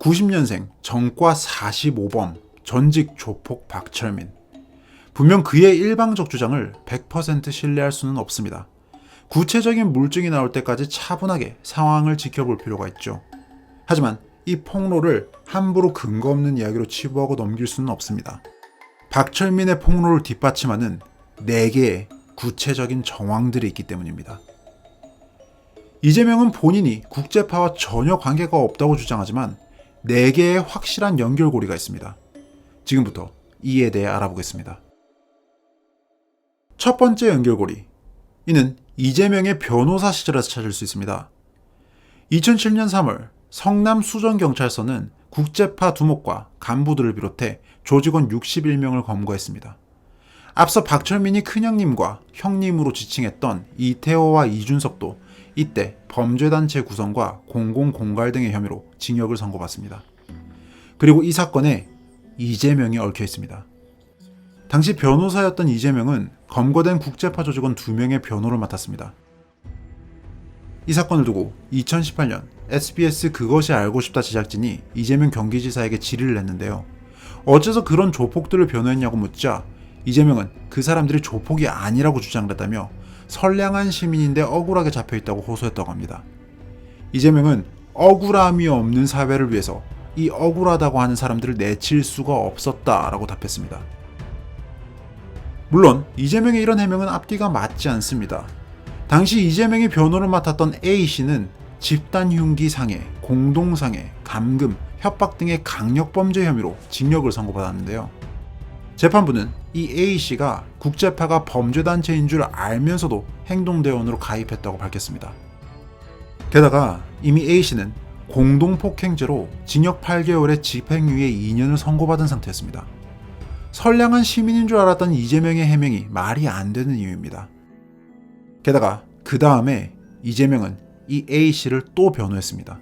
90년생 정과 45범 전직 조폭 박철민. 분명 그의 일방적 주장을 100% 신뢰할 수는 없습니다. 구체적인 물증이 나올 때까지 차분하게 상황을 지켜볼 필요가 있죠. 하지만 이 폭로를 함부로 근거 없는 이야기로 치부하고 넘길 수는 없습니다. 박철민의 폭로를 뒷받침하는 4개의 구체적인 정황들이 있기 때문입니다. 이재명은 본인이 국제파와 전혀 관계가 없다고 주장하지만 4개의 확실한 연결고리가 있습니다. 지금부터 이에 대해 알아보겠습니다. 첫 번째 연결고리. 이는 이재명의 변호사 시절에서 찾을 수 있습니다. 2007년 3월 성남 수정경찰서는 국제파 두목과 간부들을 비롯해 조직원 61명을 검거했습니다. 앞서 박철민이 큰형님과 형님으로 지칭했던 이태호와 이준석도 이때 범죄단체 구성과 공공공갈 등의 혐의로 징역을 선고받습니다. 그리고 이 사건에 이재명이 얽혀 있습니다. 당시 변호사였던 이재명은 검거된 국제파 조직원 2명의 변호를 맡았습니다. 이 사건을 두고 2018년 SBS 그것이 알고 싶다 제작진이 이재명 경기지사에게 질의를 냈는데요. 어째서 그런 조폭들을 변호했냐고 묻자 이재명은 그 사람들이 조폭이 아니라고 주장했다며 선량한 시민인데 억울하게 잡혀있다고 호소했다고 합니다. 이재명은 억울함이 없는 사회를 위해서 이 억울하다고 하는 사람들을 내칠 수가 없었다라고 답했습니다. 물론 이재명의 이런 해명은 앞뒤가 맞지 않습니다. 당시 이재명이 변호를 맡았던 A씨는 집단 흉기 상해, 공동 상해, 감금, 협박 등의 강력 범죄 혐의로 징역을 선고받았는데요. 재판부는 이 A씨가 국제파가 범죄단체인 줄 알면서도 행동대원으로 가입했다고 밝혔습니다. 게다가 이미 A씨는 공동폭행죄로 징역 8개월에 집행유예 2년을 선고받은 상태였습니다. 선량한 시민인 줄 알았던 이재명의 해명이 말이 안 되는 이유입니다. 게다가 그 다음에 이재명은 이 A씨를 또 변호했습니다.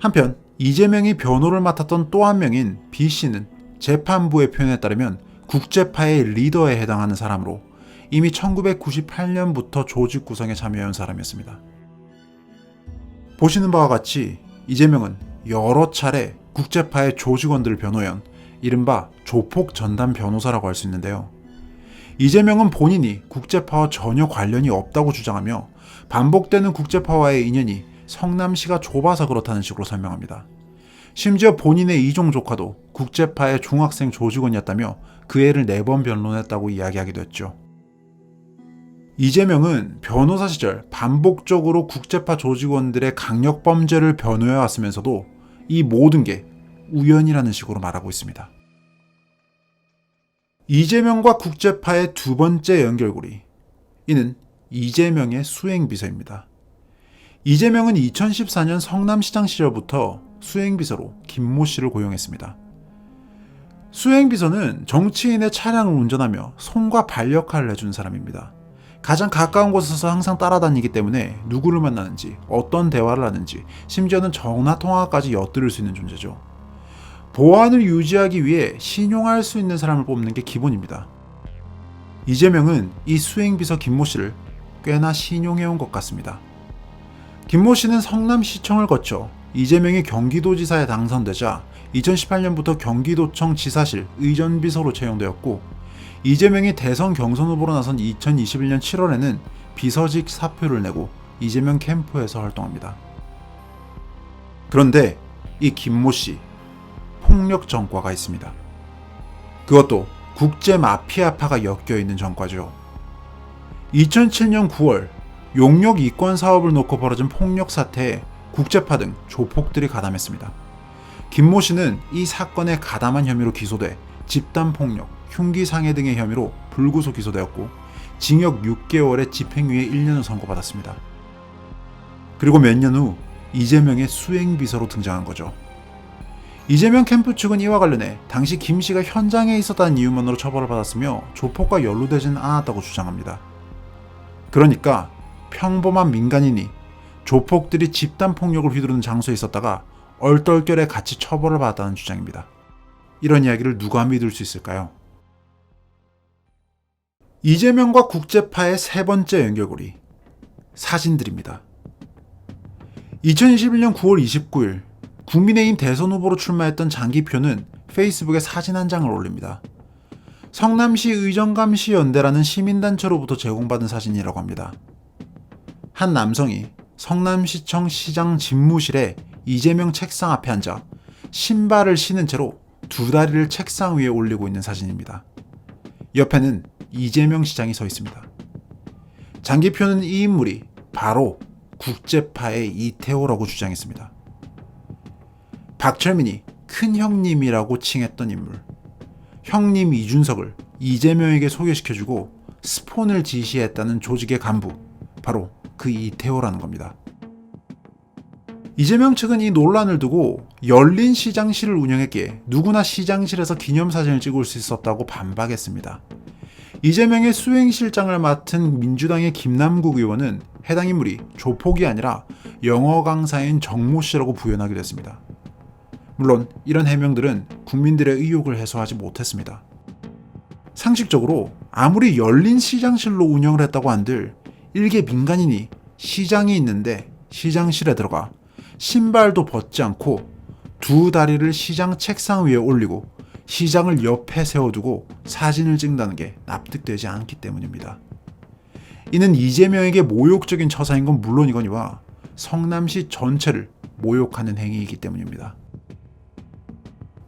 한편 이재명이 변호를 맡았던 또 한 명인 B씨는 재판부의 표현에 따르면 국제파의 리더에 해당하는 사람으로 이미 1998년부터 조직 구성에 참여해온 사람이었습니다. 보시는 바와 같이 이재명은 여러 차례 국제파의 조직원들을 변호해온 이른바 조폭 전담 변호사라고 할 수 있는데요. 이재명은 본인이 국제파와 전혀 관련이 없다고 주장하며 반복되는 국제파와의 인연이 성남시가 좁아서 그렇다는 식으로 설명합니다. 심지어 본인의 이종 조카도 국제파의 중학생 조직원이었다며 그 애를 네 번 변론했다고 이야기하기도 했죠. 이재명은 변호사 시절 반복적으로 국제파 조직원들의 강력 범죄를 변호해 왔으면서도 이 모든 게 우연이라는 식으로 말하고 있습니다. 이재명과 국제파의 두 번째 연결고리. 이는 이재명의 수행비서입니다. 이재명은 2014년 성남시장 시절부터 수행비서로 김모 씨를 고용했습니다. 수행비서는 정치인의 차량을 운전하며 손과 발 역할을 해주는 사람입니다. 가장 가까운 곳에서 항상 따라다니기 때문에 누구를 만나는지, 어떤 대화를 하는지, 심지어는 전화 통화까지 엿들을 수 있는 존재죠. 보안을 유지하기 위해 신용할 수 있는 사람을 뽑는 게 기본입니다. 이재명은 이 수행비서 김모 씨를 꽤나 신용해온 것 같습니다. 김모 씨는 성남시청을 거쳐 이재명이 경기도지사에 당선되자 2018년부터 경기도청 지사실 의전비서로 채용되었고 이재명이 대선 경선 후보로 나선 2021년 7월에는 비서직 사표를 내고 이재명 캠프에서 활동합니다. 그런데 이 김모 씨 폭력 전과가 있습니다. 그것도 국제 마피아파가 엮여 있는 전과죠. 2007년 9월 용역 이권 사업을 놓고 벌어진 폭력 사태에 국제파 등 조폭들이 가담했습니다. 김모 씨는 이 사건에 가담한 혐의로 기소돼 집단 폭력, 흉기 상해 등의 혐의로 불구속 기소되었고 징역 6개월에 집행유예 1년을 선고받았습니다. 그리고 몇 년 후 이재명의 수행비서로 등장한 거죠. 이재명 캠프 측은 이와 관련해 당시 김 씨가 현장에 있었다는 이유만으로 처벌을 받았으며 조폭과 연루되지는 않았다고 주장합니다. 그러니까 평범한 민간인이 조폭들이 집단 폭력을 휘두르는 장소에 있었다가 얼떨결에 같이 처벌을 받았다는 주장입니다. 이런 이야기를 누가 믿을 수 있을까요? 이재명과 국제파의 세 번째 연결고리 사진들입니다. 2021년 9월 29일 국민의힘 대선 후보로 출마했던 장기표는 페이스북에 사진 한 장을 올립니다. 성남시 의정감시 연대라는 시민단체로부터 제공받은 사진이라고 합니다. 한 남성이 성남시청 시장 집무실에 이재명 책상 앞에 앉아 신발을 신은 채로 두 다리를 책상 위에 올리고 있는 사진입니다. 옆에는 이재명 시장이 서 있습니다. 장기표는 이 인물이 바로 국제파의 이태호라고 주장했습니다. 박철민이 큰 형님이라고 칭했던 인물. 형님 이준석을 이재명에게 소개시켜주고 스폰을 지시했다는 조직의 간부. 바로 그 이태호라는 겁니다. 이재명 측은 이 논란을 두고 열린 시장실을 운영했기에 누구나 시장실에서 기념사진을 찍을 수 있었다고 반박했습니다. 이재명의 수행실장을 맡은 민주당의 김남국 의원은 해당 인물이 조폭이 아니라 영어 강사인 정모 씨라고 부연하기도 했습니다. 물론 이런 해명들은 국민들의 의혹을 해소하지 못했습니다. 상식적으로 아무리 열린 시장실로 운영을 했다고 한들 일개 민간인이 시장이 있는데 시장실에 들어가 신발도 벗지 않고 두 다리를 시장 책상 위에 올리고 시장을 옆에 세워두고 사진을 찍는다는 게 납득되지 않기 때문입니다. 이는 이재명에게 모욕적인 처사인 건 물론이거니와 성남시 전체를 모욕하는 행위이기 때문입니다.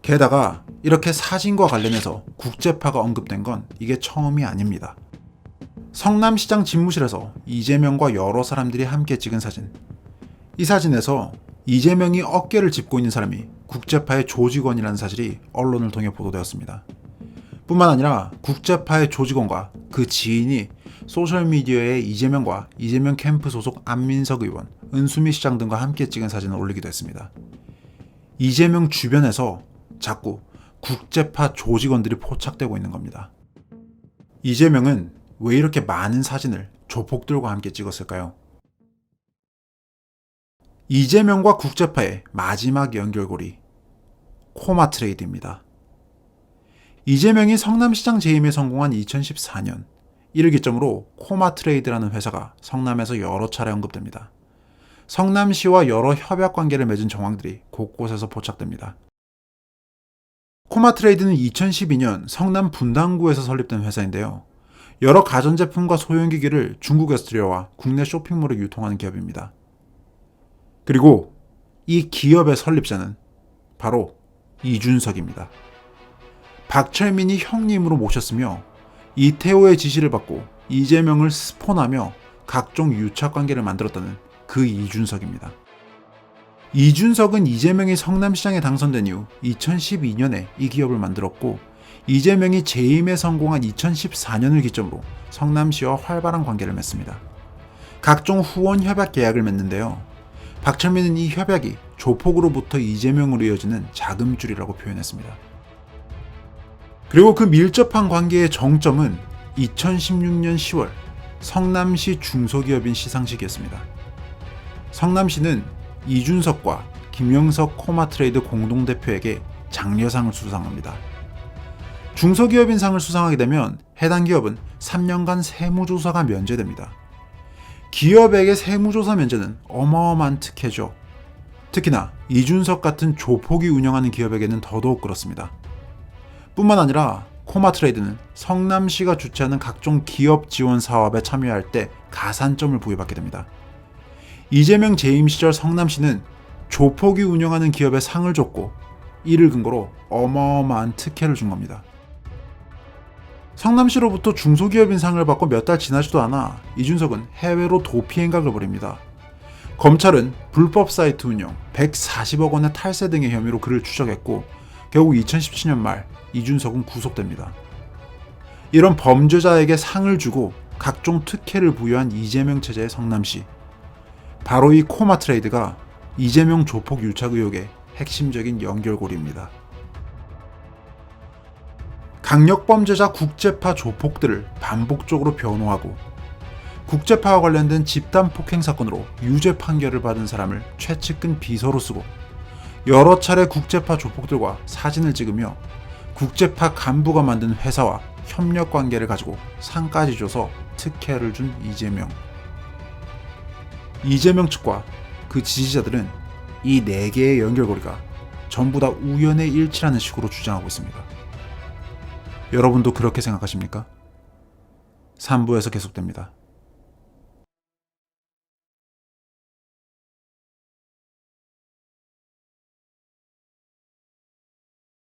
게다가 이렇게 사진과 관련해서 국제파가 언급된 건 이게 처음이 아닙니다. 성남시장 집무실에서 이재명과 여러 사람들이 함께 찍은 사진. 이 사진에서 이재명이 어깨를 짚고 있는 사람이 국제파의 조직원이라는 사실이 언론을 통해 보도되었습니다. 뿐만 아니라 국제파의 조직원과 그 지인이 소셜미디어에 이재명과 이재명 캠프 소속 안민석 의원, 은수미 시장 등과 함께 찍은 사진을 올리기도 했습니다. 이재명 주변에서 자꾸 국제파 조직원들이 포착되고 있는 겁니다. 이재명은 왜 이렇게 많은 사진을 조폭들과 함께 찍었을까요? 이재명과 국제파의 마지막 연결고리 코마 트레이드입니다. 이재명이 성남시장 재임에 성공한 2014년 이를 기점으로 코마 트레이드라는 회사가 성남에서 여러 차례 언급됩니다. 성남시와 여러 협약 관계를 맺은 정황들이 곳곳에서 포착됩니다. 코마 트레이드는 2012년 성남 분당구에서 설립된 회사인데요. 여러 가전제품과 소형기기를 중국에서 들여와 국내 쇼핑몰에 유통하는 기업입니다. 그리고 이 기업의 설립자는 바로 이준석입니다. 박철민이 형님으로 모셨으며 이태호의 지시를 받고 이재명을 스폰하며 각종 유착 관계를 만들었다는 그 이준석입니다. 이준석은 이재명이 성남시장에 당선된 이후 2012년에 이 기업을 만들었고 이재명이 재임에 성공한 2014년을 기점으로 성남시와 활발한 관계를 맺습니다. 각종 후원 협약 계약을 맺는데요. 박철민은 이 협약이 조폭으로부터 이재명으로 이어지는 자금줄이라고 표현했습니다. 그리고 그 밀접한 관계의 정점은 2016년 10월 성남시 중소기업인 시상식이었습니다. 성남시는 이준석과 김영석 코마트레이드 공동대표에게 장려상을 수상합니다. 중소기업인 상을 수상하게 되면 해당 기업은 3년간 세무조사가 면제됩니다. 기업에게 세무조사 면제는 어마어마한 특혜죠. 특히나 이준석 같은 조폭이 운영하는 기업에게는 더더욱 그렇습니다. 뿐만 아니라 코마트레이드는 성남시가 주최하는 각종 기업 지원 사업에 참여할 때 가산점을 부여받게 됩니다. 이재명 재임 시절 성남시는 조폭이 운영하는 기업에 상을 줬고 이를 근거로 어마어마한 특혜를 준 겁니다. 성남시로부터 중소기업인 상을 받고 몇 달 지나지도 않아 이준석은 해외로 도피 행각을 벌입니다. 검찰은 불법 사이트 운영, 140억 원의 탈세 등의 혐의로 그를 추적했고 결국 2017년 말 이준석은 구속됩니다. 이런 범죄자에게 상을 주고 각종 특혜를 부여한 이재명 체제의 성남시. 바로 이 코마 트레이드가 이재명 조폭 유착 의혹의 핵심적인 연결고리입니다. 강력범죄자 국제파 조폭들을 반복적으로 변호하고 국제파와 관련된 집단 폭행 사건으로 유죄 판결을 받은 사람을 최측근 비서로 쓰고 여러 차례 국제파 조폭들과 사진을 찍으며 국제파 간부가 만든 회사와 협력 관계를 가지고 상까지 줘서 특혜를 준 이재명. 이재명 측과 그 지지자들은 이 네 개의 연결고리가 전부 다 우연의 일치라는 식으로 주장하고 있습니다. 여러분도 그렇게 생각하십니까? 3부에서 계속됩니다.